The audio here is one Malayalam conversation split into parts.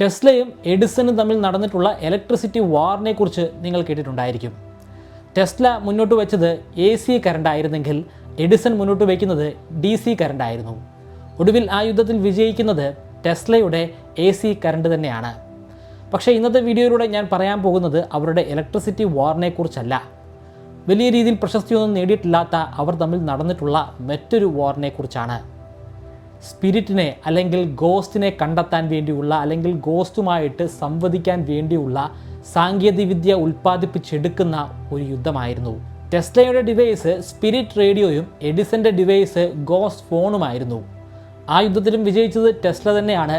ടെസ്ലയും എഡിസണും തമ്മിൽ നടന്നിട്ടുള്ള ഇലക്ട്രിസിറ്റി വാറിനെ കുറിച്ച് നിങ്ങൾ കേട്ടിട്ടുണ്ടായിരിക്കും. ടെസ്ല മുന്നോട്ട് വെച്ചത് എ സി കറണ്ട് ആയിരുന്നെങ്കിൽ എഡിസൺ മുന്നോട്ട് വയ്ക്കുന്നത് ഡി സി കറണ്ട് ആയിരുന്നു. ഒടുവിൽ ആ യുദ്ധത്തിൽ വിജയിക്കുന്നത് ടെസ്ലയുടെ എ സി കറണ്ട് തന്നെയാണ്. പക്ഷേ ഇന്നത്തെ വീഡിയോയിലൂടെ ഞാൻ പറയാൻ പോകുന്നത് അവരുടെ ഇലക്ട്രിസിറ്റി വാറിനെ കുറിച്ചല്ല വലിയ രീതിയിൽ പ്രശസ്തിയൊന്നും നേടിയിട്ടില്ലാത്ത അവർ തമ്മിൽ നടന്നിട്ടുള്ള മറ്റൊരു വാറിനെ കുറിച്ചാണ് സ്പിരിറ്റിനെ അല്ലെങ്കിൽ ഗോസ്റ്റിനെ കണ്ടെത്താൻ വേണ്ടിയുള്ള അല്ലെങ്കിൽ ഗോസ്റ്റുമായിട്ട് സംവദിക്കാൻ വേണ്ടിയുള്ള സാങ്കേതികവിദ്യ ഉൽപ്പാദിപ്പിച്ചെടുക്കുന്ന ഒരു യുദ്ധമായിരുന്നു. ടെസ്ലയുടെ ഡിവൈസ് സ്പിരിറ്റ് റേഡിയോയും എഡിസന്റെ ഡിവൈസ് ഗോസ് ഫോണുമായിരുന്നു ആ യുദ്ധത്തിലും വിജയിച്ചത് ടെസ്ല തന്നെയാണ്.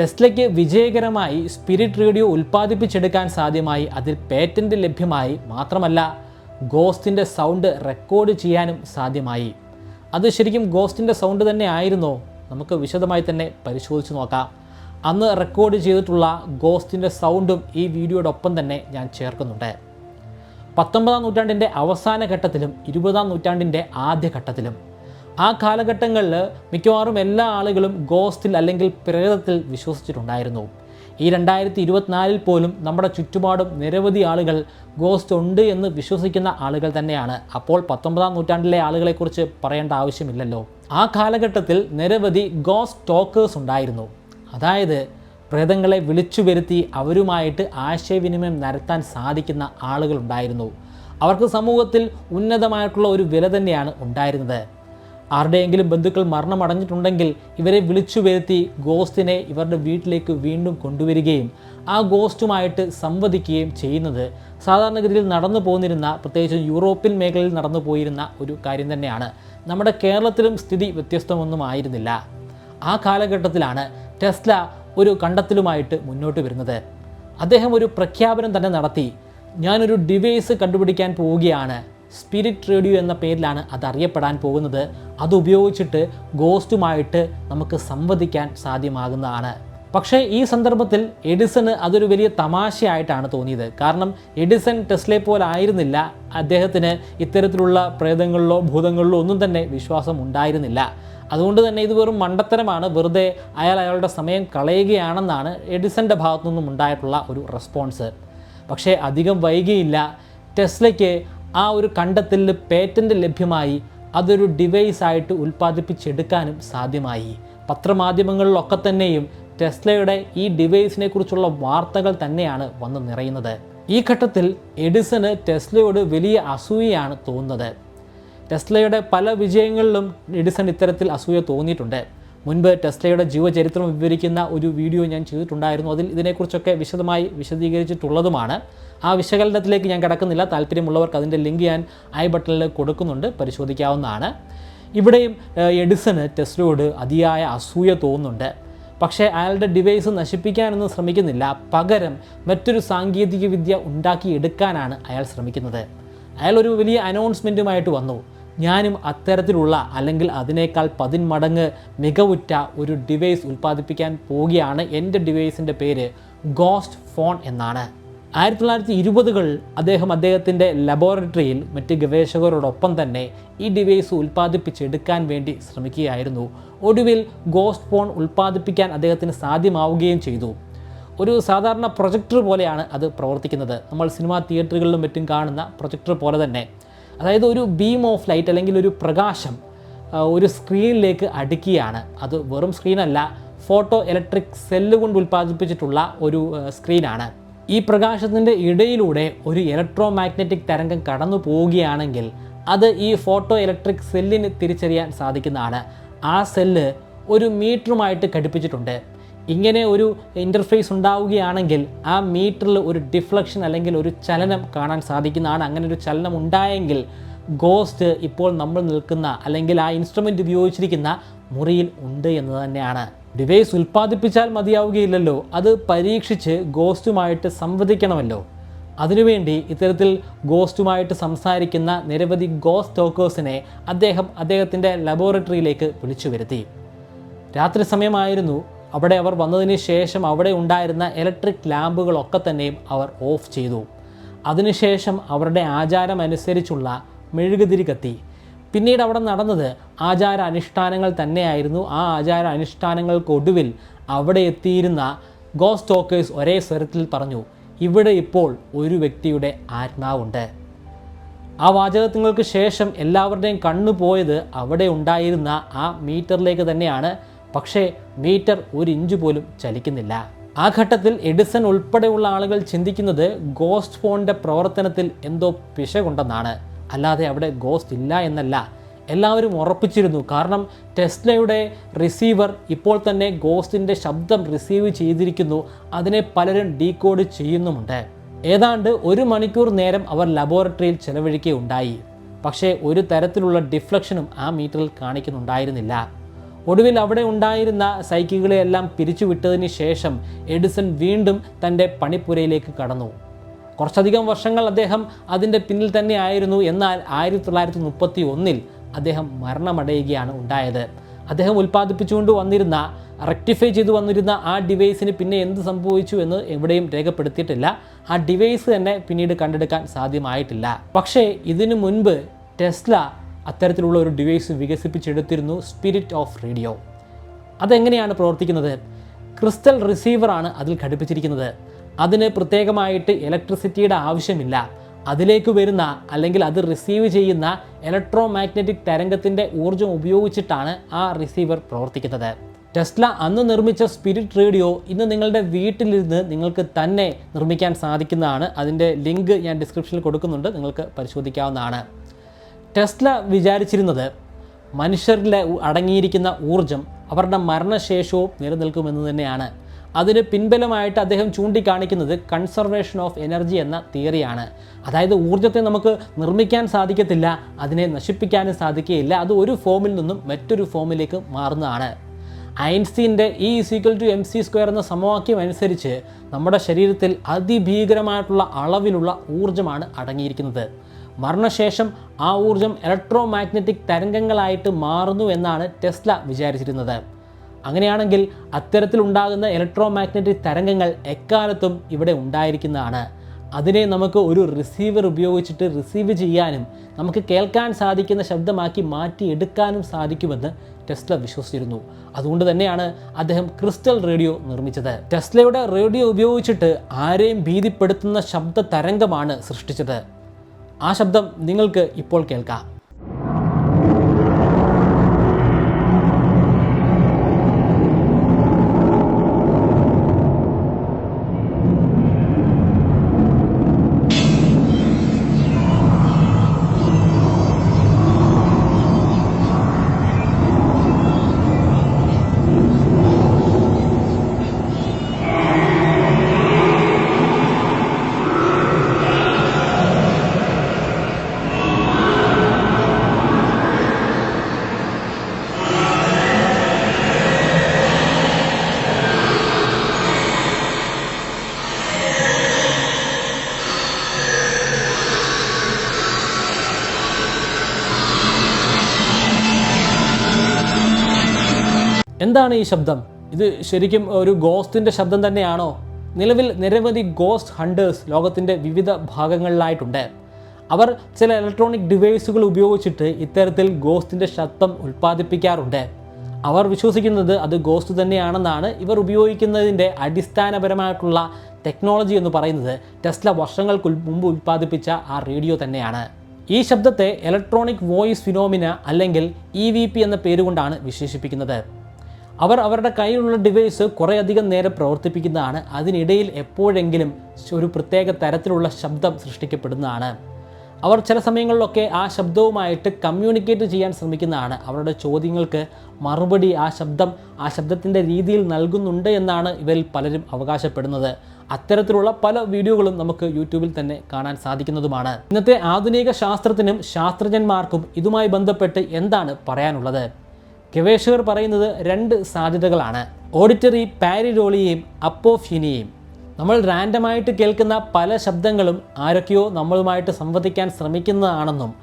ടെസ്ലയ്ക്ക് വിജയകരമായി സ്പിരിറ്റ് റേഡിയോ ഉൽപ്പാദിപ്പിച്ചെടുക്കാൻ സാധ്യമായി അതിൽ പേറ്റന്റ് ലഭ്യമായി മാത്രമല്ല ഗോസ്റ്റിന്റെ സൗണ്ട് റെക്കോർഡ് ചെയ്യാനും സാധ്യമായി. അത് ശരിക്കും ഗോസ്റ്റിന്റെ സൗണ്ട് തന്നെ ആയിരുന്നോ നമുക്ക് വിശദമായി തന്നെ പരിശോധിച്ച് നോക്കാം. അന്ന് റെക്കോർഡ് ചെയ്തിട്ടുള്ള ഗോസ്റ്റിന്റെ സൗണ്ടും ഈ വീഡിയോടൊപ്പം തന്നെ ഞാൻ ചേർക്കുന്നുണ്ട്. പത്തൊമ്പതാം നൂറ്റാണ്ടിന്റെ അവസാന ഘട്ടത്തിലും ഇരുപതാം നൂറ്റാണ്ടിന്റെ ആദ്യ ഘട്ടത്തിലും. ആ കാലഘട്ടങ്ങളിൽ മിക്കവാറും എല്ലാ ആളുകളും ഗോസ്റ്റിൽ അല്ലെങ്കിൽ പ്രേതത്തിൽ വിശ്വസിച്ചിട്ടുണ്ടായിരുന്നു. ഈ രണ്ടായിരത്തി ഇരുപത്തിനാലിൽ പോലും നമ്മുടെ ചുറ്റുപാടും നിരവധി ആളുകൾ ഗോസ്റ്റ് ഉണ്ട് എന്ന് വിശ്വസിക്കുന്ന ആളുകൾ തന്നെയാണ്. അപ്പോൾ പത്തൊമ്പതാം നൂറ്റാണ്ടിലെ ആളുകളെക്കുറിച്ച് പറയേണ്ട ആവശ്യമില്ലല്ലോ. ആ കാലഘട്ടത്തിൽ നിരവധി ഗോസ്റ്റ് ടോക്കേഴ്സ് ഉണ്ടായിരുന്നു. അതായത് പ്രേതങ്ങളെ വിളിച്ചു വരുത്തി അവരുമായിട്ട് ആശയവിനിമയം നടത്താൻ സാധിക്കുന്ന ആളുകളുണ്ടായിരുന്നു അവർക്ക് സമൂഹത്തിൽ ഉന്നതമായിട്ടുള്ള ഒരു വില തന്നെയാണ് ഉണ്ടായിരുന്നത്. ആരുടെയെങ്കിലും ബന്ധുക്കൾ മരണമടഞ്ഞിട്ടുണ്ടെങ്കിൽ ഇവരെ വിളിച്ചു വരുത്തി ഗോസ്റ്റിനെ ഇവരുടെ വീട്ടിലേക്ക് വീണ്ടും കൊണ്ടുവരികയും ആ ഗോസ്റ്റുമായിട്ട് സംവദിക്കുകയും ചെയ്യുന്നത് സാധാരണഗതിയിൽ നടന്നു പോന്നിരുന്ന പ്രത്യേകിച്ച് യൂറോപ്യൻ മേഖലയിൽ നടന്നു പോയിരുന്ന ഒരു കാര്യം തന്നെയാണ്. നമ്മുടെ കേരളത്തിലും സ്ഥിതി വ്യത്യസ്തമൊന്നും ആയിരുന്നില്ല. ആ കാലഘട്ടത്തിലാണ് ടെസ്ല ഒരു കണ്ടെത്തലുമായിട്ട് മുന്നോട്ട് വരുന്നത്. അദ്ദേഹം ഒരു പ്രഖ്യാപനം തന്നെ നടത്തി. ഞാനൊരു ഡിവൈസ് കണ്ടുപിടിക്കാൻ പോവുകയാണ്. സ്പിരിറ്റ് റേഡിയോ എന്ന പേരിലാണ് അത് അറിയപ്പെടാൻ പോകുന്നത്. അത് ഉപയോഗിച്ചിട്ട് ഗോസ്റ്റുമായിട്ട് നമുക്ക് സംവദിക്കാൻ സാധ്യമാകുന്നതാണ്. പക്ഷേ ഈ സന്ദർഭത്തിൽ എഡിസണ് അതൊരു വലിയ തമാശയായിട്ടാണ് തോന്നിയത്. കാരണം എഡിസൺ ടെസ്ലെ പോലെ ആയിരുന്നില്ല. അദ്ദേഹത്തിന് ഇത്തരത്തിലുള്ള പ്രേതങ്ങളിലോ ഭൂതങ്ങളിലോ ഒന്നും തന്നെ വിശ്വാസം ഉണ്ടായിരുന്നില്ല. അതുകൊണ്ട് തന്നെ ഇത് വെറും മണ്ടത്തരമാണ്. വെറുതെ അയാൾ അയാളുടെ സമയം കളയുകയാണെന്നാണ് എഡിസന്റെ ഭാഗത്തു നിന്നും ഉണ്ടായിട്ടുള്ള ഒരു റെസ്പോൺസ്. പക്ഷേ അധികം വൈകിയില്ല. ടെസ്ലയ്ക്ക് ആ ഒരു കണ്ടെത്തലിൽ പേറ്റന്റ് ലഭ്യമായി അതൊരു ഡിവൈസ് ഡിവൈസായിട്ട് ഉൽപ്പാദിപ്പിച്ചെടുക്കാനും സാധ്യമായി. പത്രമാധ്യമങ്ങളിലൊക്കെ തന്നെയും ടെസ്ലയുടെ ഈ ഡിവൈസിനെ കുറിച്ചുള്ള വാർത്തകൾ തന്നെയാണ് വന്നു നിറയുന്നത്. ഈ ഘട്ടത്തിൽ എഡിസന് ടെസ്ലയോട് വലിയ അസൂയയാണ് തോന്നുന്നത്. ടെസ്ലയുടെ പല വിജയങ്ങളിലും എഡിസൺ ഇത്തരത്തിൽ അസൂയ തോന്നിയിട്ടുണ്ട്. മുൻപ് ടെസ്ലയുടെ ജീവചരിത്രം വിവരിക്കുന്ന ഒരു വീഡിയോ ഞാൻ ചെയ്തിട്ടുണ്ടായിരുന്നു. അതിൽ ഇതിനെക്കുറിച്ചൊക്കെ വിശദമായി വിശദീകരിച്ചിട്ടുള്ളതുമാണ്. ആ വിശകലനത്തിലേക്ക് ഞാൻ കിടക്കുന്നില്ല. താല്പര്യമുള്ളവർക്ക് അതിന്റെ ലിങ്ക് ഞാൻ ഐ ബട്ടണിൽ കൊടുക്കുന്നുണ്ട്. പരിശോധിക്കാവുന്നതാണ്. ഇവിടെയും എഡിസന് ടെസ്റ്റിലോട് അതിയായ അസൂയ തോന്നുന്നുണ്ട്. പക്ഷേ അയാളുടെ ഡിവൈസ് നശിപ്പിക്കാനൊന്നും ശ്രമിക്കുന്നില്ല. പകരം മറ്റൊരു സാങ്കേതിക വിദ്യ ഉണ്ടാക്കിയെടുക്കാനാണ് അയാൾ ശ്രമിക്കുന്നത്. അയാൾ ഒരു വലിയ അനൗൺസ്മെന്റുമായിട്ട് വന്നു. ഞാനും അത്തരത്തിലുള്ള അല്ലെങ്കിൽ അതിനേക്കാൾ പതിന്മടങ്ങ് മികവുറ്റ ഒരു ഡിവൈസ് ഉൽപ്പാദിപ്പിക്കാൻ പോവുകയാണ്. എന്റെ ഡിവൈസിന്റെ പേര് ഗോസ്റ്റ് ഫോൺ എന്നാണ്. ആയിരത്തി തൊള്ളായിരത്തി ഇരുപതുകൾ അദ്ദേഹം അദ്ദേഹത്തിന്റെ ലബോറട്ടറിയിൽ മറ്റ് ഗവേഷകരോടൊപ്പം തന്നെ ഈ ഡിവൈസ് ഉൽപ്പാദിപ്പിച്ചെടുക്കാൻ വേണ്ടി ശ്രമിക്കുകയായിരുന്നു. ഒടുവിൽ ഗോസ്റ്റ് ഫോൺ ഉൽപ്പാദിപ്പിക്കാൻ അദ്ദേഹത്തിന് സാധ്യമാവുകയും ചെയ്തു. ഒരു സാധാരണ പ്രൊജക്ടർ പോലെയാണ് അത് പ്രവർത്തിക്കുന്നത്. നമ്മൾ സിനിമാ തിയേറ്ററുകളിലും മറ്റും കാണുന്ന പ്രൊജക്ടർ പോലെ തന്നെ. അതായത് ഒരു ബീം ഓഫ് ലൈറ്റ് അല്ലെങ്കിൽ ഒരു പ്രകാശം ഒരു സ്ക്രീനിലേക്ക് അടുക്കുകയാണ് അത് വെറും സ്ക്രീനല്ല ഫോട്ടോ ഇലക്ട്രിക് സെല്ല് കൊണ്ട് ഉൽപ്പാദിപ്പിച്ചിട്ടുള്ള ഒരു സ്ക്രീനാണ് ഈ പ്രകാശത്തിന്റെ ഇടയിലൂടെ ഒരു ഇലക്ട്രോ മാഗ്നറ്റിക് തരംഗം കടന്നു പോവുകയാണെങ്കിൽ അത് ഈ ഫോട്ടോ ഇലക്ട്രിക് സെല്ലിന് തിരിച്ചറിയാൻ സാധിക്കുന്നതാണ്. ആ സെല്ല് ഒരു മീറ്ററുമായിട്ട് ഘടിപ്പിച്ചിട്ടുണ്ട്. ഇങ്ങനെ ഒരു ഇന്റർഫേസ് ഉണ്ടാവുകയാണെങ്കിൽ ആ മീറ്ററിൽ ഒരു ഡിഫ്ലക്ഷൻ അല്ലെങ്കിൽ ഒരു ചലനം കാണാൻ സാധിക്കുന്നതാണ്. അങ്ങനെ ഒരു ചലനം ഉണ്ടായെങ്കിൽ ഗോസ്റ്റ് ഇപ്പോൾ നമ്മൾ നിൽക്കുന്ന അല്ലെങ്കിൽ ആ ഇൻസ്ട്രുമെന്റ് ഉപയോഗിച്ചിരിക്കുന്ന മുറിയിൽ ഉണ്ട് എന്ന് തന്നെയാണ്. ഡിവൈസ് ഉൽപ്പാദിപ്പിച്ചാൽ മതിയാവുകയില്ലല്ലോ. അത് പരീക്ഷിച്ച് ഗോസ്റ്റുമായിട്ട് സംവദിക്കണമല്ലോ. അതിനുവേണ്ടി ഇത്തരത്തിൽ ഗോസ്റ്റുമായിട്ട് സംസാരിക്കുന്ന നിരവധി ഗോസ്റ്റ് ടോക്കേഴ്സിനെ അദ്ദേഹം അദ്ദേഹത്തിന്റെ ലബോറട്ടറിയിലേക്ക് വിളിച്ചു വരുത്തി. രാത്രി സമയമായിരുന്നു. അവിടെ അവർ വന്നതിന് ശേഷം അവിടെ ഉണ്ടായിരുന്ന ഇലക്ട്രിക് ലാമ്പുകളൊക്കെ തന്നെയും അവർ ഓഫ് ചെയ്തു. അതിനുശേഷം അവരുടെ ആചാരം അനുസരിച്ചുള്ള മെഴുകുതിരി കത്തി പിന്നീട് അവിടെ നടന്നത് ആചാര അനുഷ്ഠാനങ്ങൾ തന്നെയായിരുന്നു. ആ ആചാര അനുഷ്ഠാനങ്ങൾക്കൊടുവിൽ അവിടെ എത്തിയിരുന്ന ഗോസ് ടോക്കേഴ്സ് ഒരേ സ്വരത്തിൽ പറഞ്ഞു ഇവിടെ ഇപ്പോൾ ഒരു വ്യക്തിയുടെ ആത്മാവുണ്ട്. ആ വാചകങ്ങൾക്ക് ശേഷം എല്ലാവരുടെയും കണ്ണു പോയത് അവിടെ ഉണ്ടായിരുന്ന ആ മീറ്ററിലേക്ക് തന്നെയാണ്. പക്ഷേ മീറ്റർ ഒരു ഇഞ്ച് പോലും ചലിക്കുന്നില്ല. ആ ഘട്ടത്തിൽ എഡിസൺ ഉൾപ്പെടെയുള്ള ആളുകൾ ചിന്തിക്കുന്നത് ഗോസ്റ്റ് ഫോണിന്റെ പ്രവർത്തനത്തിൽ എന്തോ പിശകുണ്ടെന്നാണ്. അല്ലാതെ അവിടെ ഗോസ്റ്റ് ഇല്ല എന്നല്ല. എല്ലാവരും ഉറപ്പിച്ചിരുന്നു. കാരണം ടെസ്ലയുടെ റിസീവർ ഇപ്പോൾ തന്നെ ഗോസ്റ്റിന്റെ ശബ്ദം റിസീവ് ചെയ്തിരിക്കുന്നു. അതിനെ പലരും ഡീകോഡ് ചെയ്യുന്നുമുണ്ട്. ഏതാണ്ട് ഒരു മണിക്കൂർ നേരം അവർ ലബോറട്ടറിയിൽ ചെലവഴിക്കുകയുണ്ടായി. പക്ഷേ ഒരു തരത്തിലുള്ള ഡിഫ്ലക്ഷനും ആ മീറ്ററിൽ കാണിക്കുന്നുണ്ടായിരുന്നില്ല. ഒടുവിൽ അവിടെ ഉണ്ടായിരുന്ന സൈക്കിളുകളെയെല്ലാം പിരിച്ചുവിട്ടതിന് ശേഷം എഡിസൺ വീണ്ടും തന്റെ പണിപ്പുരയിലേക്ക് കടന്നു. കുറച്ചധികം വർഷങ്ങൾ അദ്ദേഹം അതിന്റെ പിന്നിൽ തന്നെ ആയിരുന്നു. എന്നാൽ ആയിരത്തി തൊള്ളായിരത്തി മുപ്പത്തി ഒന്നിൽ അദ്ദേഹം മരണമടയുകയാണ് ഉണ്ടായത്. അദ്ദേഹം ഉൽപ്പാദിപ്പിച്ചുകൊണ്ട് വന്നിരുന്ന റെക്ടിഫൈ ചെയ്തു വന്നിരുന്ന ആ ഡിവൈസിന് പിന്നെ എന്ത് സംഭവിച്ചു എന്ന് എവിടെയും രേഖപ്പെടുത്തിയിട്ടില്ല. ആ ഡിവൈസ് തന്നെ പിന്നീട് കണ്ടെടുക്കാൻ സാധ്യമായിട്ടില്ല. പക്ഷേ ഇതിനു മുൻപ് ടെസ്ല അത്തരത്തിലുള്ള ഒരു ഡിവൈസ് വികസിപ്പിച്ചെടുത്തിരുന്നു സ്പിരിറ്റ് ഓഫ് റേഡിയോ. അതെങ്ങനെയാണ് പ്രവർത്തിക്കുന്നത്? ക്രിസ്റ്റൽ റിസീവറാണ് അതിൽ ഘടിപ്പിച്ചിരിക്കുന്നത്. അതിന് പ്രത്യേകമായിട്ട് ഇലക്ട്രിസിറ്റിയുടെ ആവശ്യമില്ല. അതിലേക്ക് വരുന്ന അല്ലെങ്കിൽ അത് റിസീവ് ചെയ്യുന്ന ഇലക്ട്രോ മാഗ്നറ്റിക് തരംഗത്തിന്റെ ഊർജം ഉപയോഗിച്ചിട്ടാണ് ആ റിസീവർ പ്രവർത്തിക്കുന്നത്. ടെസ്ല അന്ന് നിർമ്മിച്ച സ്പിരിറ്റ് റേഡിയോ ഇന്ന് നിങ്ങളുടെ വീട്ടിലിരുന്ന് നിങ്ങൾക്ക് തന്നെ നിർമ്മിക്കാൻ സാധിക്കുന്നതാണ്. അതിന്റെ ലിങ്ക് ഞാൻ ഡിസ്ക്രിപ്ഷനിൽ കൊടുക്കുന്നുണ്ട്. നിങ്ങൾക്ക് പരിശോധിക്കാവുന്നതാണ്. ടെസ്ല വിചാരിച്ചിരുന്നത് മനുഷ്യരിലെ അടങ്ങിയിരിക്കുന്ന ഊർജം അവരുടെ മരണശേഷവും നിലനിൽക്കുമെന്ന് തന്നെയാണ്. അതിന് പിൻബലമായിട്ട് അദ്ദേഹം ചൂണ്ടിക്കാണിക്കുന്നത് കൺസർവേഷൻ ഓഫ് എനർജി എന്ന തിയറിയാണ് അതായത് ഊർജത്തെ നമുക്ക് നിർമ്മിക്കാൻ സാധിക്കത്തില്ല അതിനെ നശിപ്പിക്കാനും സാധിക്കുകയില്ല അത് ഒരു ഫോമിൽ നിന്നും മറ്റൊരു ഫോമിലേക്ക് മാറുന്നതാണ്. ഐൻസ്റ്റീന്റെ E equal to M C square എന്ന സമവാക്യം അനുസരിച്ച് നമ്മുടെ ശരീരത്തിൽ അതിഭീകരമായിട്ടുള്ള അളവിലുള്ള ഊർജമാണ് അടങ്ങിയിരിക്കുന്നത്. മരണശേഷം ആ ഊർജം ഇലക്ട്രോ മാഗ്നറ്റിക് തരംഗങ്ങളായിട്ട് മാറുന്നു എന്നാണ് ടെസ്ല വിചാരിച്ചിരുന്നത്. അങ്ങനെയാണെങ്കിൽ അത്തരത്തിലുണ്ടാകുന്ന ഇലക്ട്രോ മാഗ്നറ്റിക് തരംഗങ്ങൾ എക്കാലത്തും ഇവിടെ ഉണ്ടായിരിക്കുന്നതാണ്. അതിനെ നമുക്ക് ഒരു റിസീവർ ഉപയോഗിച്ചിട്ട് റിസീവ് ചെയ്യാനും നമുക്ക് കേൾക്കാൻ സാധിക്കുന്ന ശബ്ദമാക്കി മാറ്റിയെടുക്കാനും സാധിക്കുമെന്ന് ടെസ്ല വിശ്വസിച്ചിരുന്നു. അതുകൊണ്ട് തന്നെയാണ് അദ്ദേഹം ക്രിസ്റ്റൽ റേഡിയോ നിർമ്മിച്ചത്. ടെസ്ലയുടെ റേഡിയോ ഉപയോഗിച്ചിട്ട് ആരെയും ഭീതിപ്പെടുത്തുന്ന ശബ്ദ തരംഗമാണ് സൃഷ്ടിച്ചത്. ആ ശബ്ദം നിങ്ങൾക്ക് ഇപ്പോൾ കേൾക്കാം. എന്താണ് ഈ ശബ്ദം? ഇത് ശരിക്കും ഒരു ഗോസ്റ്റിന്റെ ശബ്ദം തന്നെയാണോ? നിലവിൽ നിരവധി ഗോസ്റ്റ് ഹണ്ടേഴ്സ് ലോകത്തിന്റെ വിവിധ ഭാഗങ്ങളിലായിട്ടുണ്ട്. അവർ ചില ഇലക്ട്രോണിക് ഡിവൈസുകൾ ഉപയോഗിച്ചിട്ട് ഇത്തരത്തിൽ ഗോസ്റ്റിന്റെ ശബ്ദം ഉൽപ്പാദിപ്പിക്കാറുണ്ട്. അവർ വിശ്വസിക്കുന്നത് അത് ഗോസ്റ്റ് തന്നെയാണെന്നാണ് ഇവർ ഉപയോഗിക്കുന്നതിന്റെ അടിസ്ഥാനപരമായിട്ടുള്ള ടെക്നോളജി എന്ന് പറയുന്നത്. ടെസ്ല വർഷങ്ങൾക്ക് മുമ്പ് ഉൽപ്പാദിപ്പിച്ച ആ റേഡിയോ തന്നെയാണ്. ഈ ശബ്ദത്തെ ഇലക്ട്രോണിക് വോയിസ് ഫിനോമിന അല്ലെങ്കിൽ ഇ പി എന്ന പേരുകൊണ്ടാണ് വിശേഷിപ്പിക്കുന്നത്. അവർ അവരുടെ കയ്യിലുള്ള ഡിവൈസ് കുറേയധികം നേരം പ്രവർത്തിപ്പിക്കുന്നതാണ്. അതിനിടയിൽ എപ്പോഴെങ്കിലും ഒരു പ്രത്യേക തരത്തിലുള്ള ശബ്ദം സൃഷ്ടിക്കപ്പെടുന്നതാണ്. അവർ ചില സമയങ്ങളിലൊക്കെ ആ ശബ്ദവുമായിട്ട് കമ്മ്യൂണിക്കേറ്റ് ചെയ്യാൻ ശ്രമിക്കുന്നതാണ്. അവരുടെ ചോദ്യങ്ങൾക്ക് മറുപടി ആ ശബ്ദം ആ ശബ്ദത്തിന്റെ രീതിയിൽ നൽകുന്നുണ്ട് എന്നാണ് ഇവരിൽ പലരും അവകാശപ്പെടുന്നത്. അത്തരത്തിലുള്ള പല വീഡിയോകളും നമുക്ക് യൂട്യൂബിൽ തന്നെ കാണാൻ സാധിക്കുന്നതുമാണ്. ഇന്നത്തെ ആധുനിക ശാസ്ത്രത്തിനും ശാസ്ത്രജ്ഞന്മാർക്കും ഇതുമായി ബന്ധപ്പെട്ട് എന്താണ് പറയാനുള്ളത്? ഗവേഷകർ പറയുന്നത് രണ്ട് സാധ്യതകളാണ്. ഓഡിറ്ററി പാരിഡോളിയെയും അപ്പോഫീനിയെയും. നമ്മൾ റാൻഡമായിട്ട് കേൾക്കുന്ന പല ശബ്ദങ്ങളും ആരൊക്കെയോ നമ്മളുമായിട്ട് സംവദിക്കാൻ ശ്രമിക്കുന്നതാണെന്നും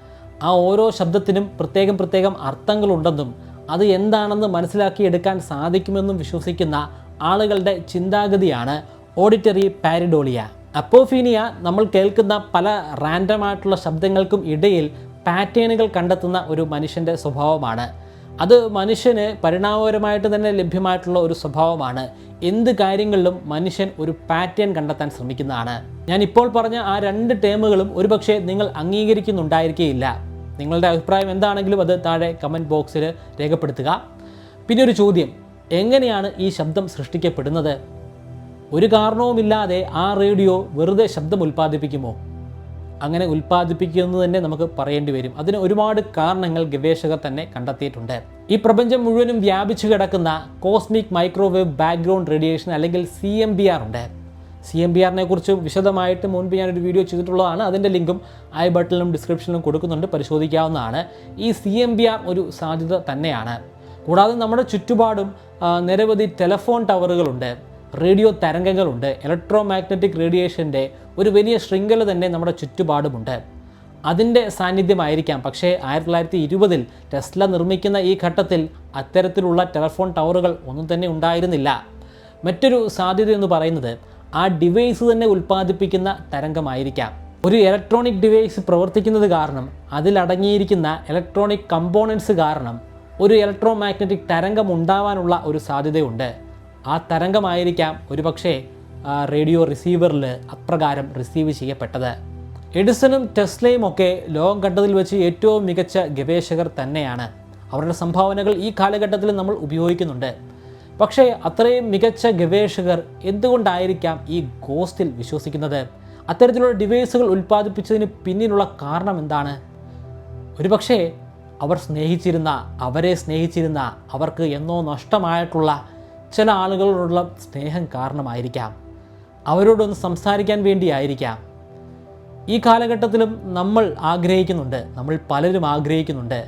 ആ ഓരോ ശബ്ദത്തിനും പ്രത്യേകം പ്രത്യേകം അർത്ഥങ്ങളുണ്ടെന്നും അത് എന്താണെന്ന് മനസ്സിലാക്കിയെടുക്കാൻ സാധിക്കുമെന്നും വിശ്വസിക്കുന്ന ആളുകളുടെ ചിന്താഗതിയാണ് ഓഡിറ്ററി പാരിഡോളിയ. അപ്പോഫീനിയ നമ്മൾ കേൾക്കുന്ന പല റാൻഡമായിട്ടുള്ള ശബ്ദങ്ങൾക്കും ഇടയിൽ പാറ്റേണുകൾ കണ്ടെത്തുന്ന ഒരു മനുഷ്യന്റെ സ്വഭാവമാണ്. അത് മനുഷ്യന് പരിണാമപരമായിട്ട് തന്നെ ലഭ്യമായിട്ടുള്ള ഒരു സ്വഭാവമാണ്. എന്ത് കാര്യങ്ങളിലും മനുഷ്യൻ ഒരു പാറ്റേൺ കണ്ടെത്താൻ ശ്രമിക്കുന്നതാണ്. ഞാൻ ഇപ്പോൾ പറഞ്ഞ ആ രണ്ട് ടേമുകളും ഒരുപക്ഷെ നിങ്ങൾ അംഗീകരിക്കുന്നുണ്ടായിരിക്കുകയില്ല നിങ്ങളുടെ അഭിപ്രായം എന്താണെങ്കിലും അത് താഴെ കമന്റ് ബോക്സിൽ രേഖപ്പെടുത്തുക. പിന്നെ ഒരു ചോദ്യം. എങ്ങനെയാണ് ഈ ശബ്ദം സൃഷ്ടിക്കപ്പെടുന്നത്? ഒരു കാരണവുമില്ലാതെ ആ റേഡിയോ വെറുതെ ശബ്ദം ഉൽപ്പാദിപ്പിക്കുമോ? അങ്ങനെ ഉൽപ്പാദിപ്പിക്കുമെന്ന് തന്നെ നമുക്ക് പറയേണ്ടി വരും. അതിന് ഒരുപാട് കാരണങ്ങൾ ഗവേഷകർ തന്നെ കണ്ടെത്തിയിട്ടുണ്ട്. ഈ പ്രപഞ്ചം മുഴുവനും വ്യാപിച്ചു കിടക്കുന്ന കോസ്മിക് മൈക്രോവേവ് ബാക്ക്ഗ്രൗണ്ട് റേഡിയേഷൻ അല്ലെങ്കിൽ സി എം ബി ആർ ഉണ്ട്. സി എം ബി ആറിനെ കുറിച്ച് വിശദമായിട്ട് മുൻപ് ഞാനൊരു വീഡിയോ ചെയ്തിട്ടുള്ളതാണ്. അതിന്റെ ലിങ്കും ഐ ബട്ടണിലും ഡിസ്ക്രിപ്ഷനിലും കൊടുക്കുന്നുണ്ട്. പരിശോധിക്കാവുന്നതാണ്. ഈ സി എം ബി ആർ ഒരു സാധ്യത തന്നെയാണ്. കൂടാതെ നമ്മുടെ ചുറ്റുപാടും നിരവധി ടെലഫോൺ ടവറുകളുണ്ട്. റേഡിയോ തരംഗങ്ങളുണ്ട്. ഇലക്ട്രോ മാഗ്നറ്റിക് റേഡിയേഷന്റെ ഒരു വലിയ ശൃംഖല തന്നെ നമ്മുടെ ചുറ്റുപാടുമുണ്ട്. അതിന്റെ സാന്നിധ്യമായിരിക്കാം. പക്ഷേ ആയിരത്തി തൊള്ളായിരത്തി ഇരുപതിൽ ടെസ്ല നിർമ്മിക്കുന്ന ഈ ഘട്ടത്തിൽ അത്തരത്തിലുള്ള ടെലഫോൺ ടവറുകൾ ഒന്നും തന്നെ ഉണ്ടായിരുന്നില്ല. മറ്റൊരു സാധ്യത എന്ന് പറയുന്നത് ആ ഡിവൈസ് തന്നെ ഉൽപ്പാദിപ്പിക്കുന്ന തരംഗമായിരിക്കാം. ഒരു ഇലക്ട്രോണിക് ഡിവൈസ് പ്രവർത്തിക്കുന്നത് കാരണം അതിലടങ്ങിയിരിക്കുന്ന ഇലക്ട്രോണിക് കമ്പോണൻസ് കാരണം ഒരു ഇലക്ട്രോ മാഗ്നറ്റിക് തരംഗം ഉണ്ടാവാനുള്ള ഒരു സാധ്യതയുണ്ട്. ആ തരംഗമായിരിക്കാം ഒരുപക്ഷെ റേഡിയോ റിസീവറിൽ അപ്രകാരം റിസീവ് ചെയ്യപ്പെട്ടത്. എഡിസണും ടെസ്ലയും ഒക്കെ ലോകം കണ്ടതിൽ വെച്ച് ഏറ്റവും മികച്ച ഗവേഷകർ തന്നെയാണ്. അവരുടെ സംഭാവനകൾ ഈ കാലഘട്ടത്തിൽ നമ്മൾ ഉപയോഗിക്കുന്നുണ്ട്. പക്ഷേ അത്രയും മികച്ച ഗവേഷകർ എന്തുകൊണ്ടായിരിക്കാം ഈ ഗോസ്റ്റിൽ വിശ്വസിക്കുന്നത്? അത്തരത്തിലുള്ള ഡിവൈസുകൾ ഉൽപ്പാദിപ്പിച്ചതിന് പിന്നിലുള്ള കാരണം എന്താണ്? ഒരുപക്ഷേ അവർ സ്നേഹിച്ചിരുന്ന അവരെ സ്നേഹിച്ചിരുന്ന അവർക്ക് എന്നോ നഷ്ടമായിട്ടുള്ള ചില ആളുകളോടുള്ള സ്നേഹം കാരണമായിരിക്കാം. അവരോടൊന്ന് സംസാരിക്കാൻ വേണ്ടിയായിരിക്കാം. ഈ കാലഘട്ടത്തിലും നമ്മൾ ആഗ്രഹിക്കുന്നുണ്ട്. നമ്മൾ പലരും ആഗ്രഹിക്കുന്നുണ്ട്.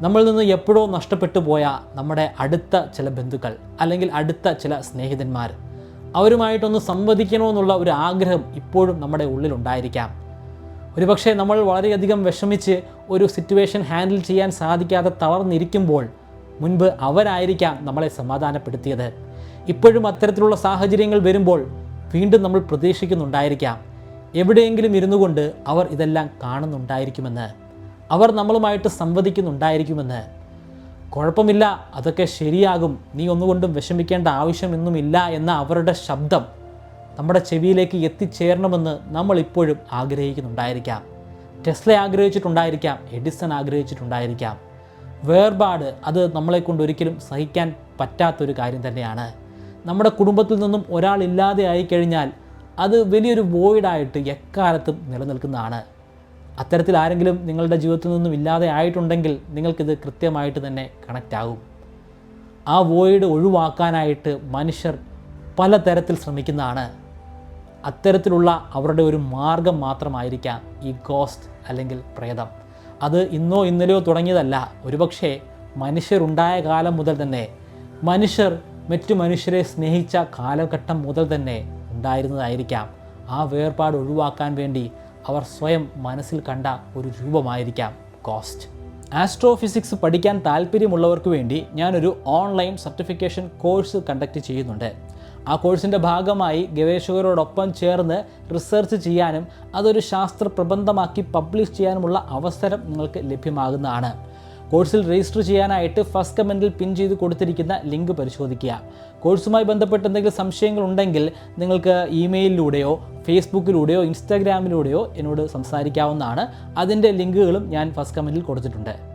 നമ്മളിൽ നിന്ന് എപ്പോഴോ നഷ്ടപ്പെട്ടു പോയ നമ്മുടെ അടുത്ത ചില ബന്ധുക്കൾ അല്ലെങ്കിൽ അടുത്ത ചില സ്നേഹിതന്മാർ. അവരുമായിട്ടൊന്ന് സംവദിക്കണമെന്നുള്ള ഒരു ആഗ്രഹം ഇപ്പോഴും നമ്മുടെ ഉള്ളിലുണ്ടായിരിക്കാം. ഒരുപക്ഷെ നമ്മൾ വളരെയധികം വിഷമിച്ച് ഒരു സിറ്റുവേഷൻ ഹാൻഡിൽ ചെയ്യാൻ സാധിക്കാതെ തളർന്നിരിക്കുമ്പോൾ മുൻപ് അവരായിരിക്കാം നമ്മളെ സമാധാനപ്പെടുത്തിയത്. ഇപ്പോഴും അത്തരത്തിലുള്ള സാഹചര്യങ്ങൾ വരുമ്പോൾ വീണ്ടും നമ്മൾ പ്രതീക്ഷിക്കുന്നുണ്ടായിരിക്കാം. എവിടെയെങ്കിലും ഇരുന്നു കൊണ്ട് അവർ ഇതെല്ലാം കാണുന്നുണ്ടായിരിക്കുമെന്ന്. അവർ നമ്മളുമായിട്ട് സംവദിക്കുന്നുണ്ടായിരിക്കുമെന്ന്. കുഴപ്പമില്ല അതൊക്കെ ശരിയാകും. നീ ഒന്നുകൊണ്ടും വിഷമിക്കേണ്ട ആവശ്യമൊന്നുമില്ല എന്ന അവരുടെ ശബ്ദം നമ്മുടെ ചെവിയിലേക്ക് എത്തിച്ചേരണമെന്ന് നമ്മൾ ഇപ്പോഴും ആഗ്രഹിക്കുന്നുണ്ടായിരിക്കാം. Tesla ആഗ്രഹിച്ചിട്ടുണ്ടായിരിക്കാം Edison ആഗ്രഹിച്ചിട്ടുണ്ടായിരിക്കാം. വേർപാട് അത് നമ്മളെ കൊണ്ട് ഒരിക്കലും സഹിക്കാൻ പറ്റാത്തൊരു കാര്യം തന്നെയാണ്. നമ്മുടെ കുടുംബത്തിൽ നിന്നും ഒരാൾ ഇല്ലാതെ ആയിക്കഴിഞ്ഞാൽ അത് വലിയൊരു വോയിഡായിട്ട് എക്കാലത്തും നിലനിൽക്കുന്നതാണ്. അത്തരത്തിൽ ആരെങ്കിലും നിങ്ങളുടെ ജീവിതത്തിൽ നിന്നും ഇല്ലാതെ ആയിട്ടുണ്ടെങ്കിൽ നിങ്ങൾക്കിത് കൃത്യമായിട്ട് തന്നെ കണക്റ്റ് ആകും. ആ വോയിഡ് ഒഴിവാക്കാനായിട്ട് മനുഷ്യർ പലതരത്തിൽ ശ്രമിക്കുന്നതാണ്. അത്തരത്തിലുള്ള അവരുടെ ഒരു മാർഗം മാത്രമായിരിക്കാം ഈ ഗോസ്റ്റ് അല്ലെങ്കിൽ പ്രേതം. അത് ഇന്നോ ഇന്നലെയോ തുടങ്ങിയതല്ല. ഒരുപക്ഷെ മനുഷ്യരുണ്ടായ കാലം മുതൽ തന്നെ മനുഷ്യർ മറ്റു മനുഷ്യരെ സ്നേഹിച്ച കാലഘട്ടം മുതൽ തന്നെ ഉണ്ടായിരുന്നതായിരിക്കാം. ആ വേർപാട് ഒഴിവാക്കാൻ വേണ്ടി അവർ സ്വയം മനസ്സിൽ കണ്ട ഒരു രൂപമായിരിക്കാം കോസ്റ്റ്. ആസ്ട്രോഫിസിക്സ് പഠിക്കാൻ താല്പര്യമുള്ളവർക്ക് വേണ്ടി ഞാനൊരു ഓൺലൈൻ സർട്ടിഫിക്കേഷൻ കോഴ്സ് കണ്ടക്ട് ചെയ്യുന്നുണ്ട്. ആ കോഴ്സിന്റെ ഭാഗമായി ഗവേഷകരോടൊപ്പം ചേർന്ന് റിസർച്ച് ചെയ്യാനും അതൊരു ശാസ്ത്ര പ്രബന്ധമാക്കി പബ്ലിഷ് ചെയ്യാനുമുള്ള അവസരം നിങ്ങൾക്ക് ലഭ്യമാകുന്നതാണ്. കോഴ്സിൽ രജിസ്റ്റർ ചെയ്യാനായിട്ട് ഫസ്റ്റ് കമന്റിൽ പിൻ ചെയ്ത് കൊടുത്തിരിക്കുന്ന ലിങ്ക് പരിശോധിക്കുക. കോഴ്സുമായി ബന്ധപ്പെട്ട് എന്തെങ്കിലും സംശയങ്ങൾ ഉണ്ടെങ്കിൽ നിങ്ങൾക്ക് ഇമെയിലിലൂടെയോ ഫേസ്ബുക്കിലൂടെയോ ഇൻസ്റ്റാഗ്രാമിലൂടെയോ എന്നോട് സംസാരിക്കാവുന്നതാണ്. അതിന്റെ ലിങ്കുകളും ഞാൻ ഫസ്റ്റ് കമന്റിൽ കൊടുത്തിട്ടുണ്ട്.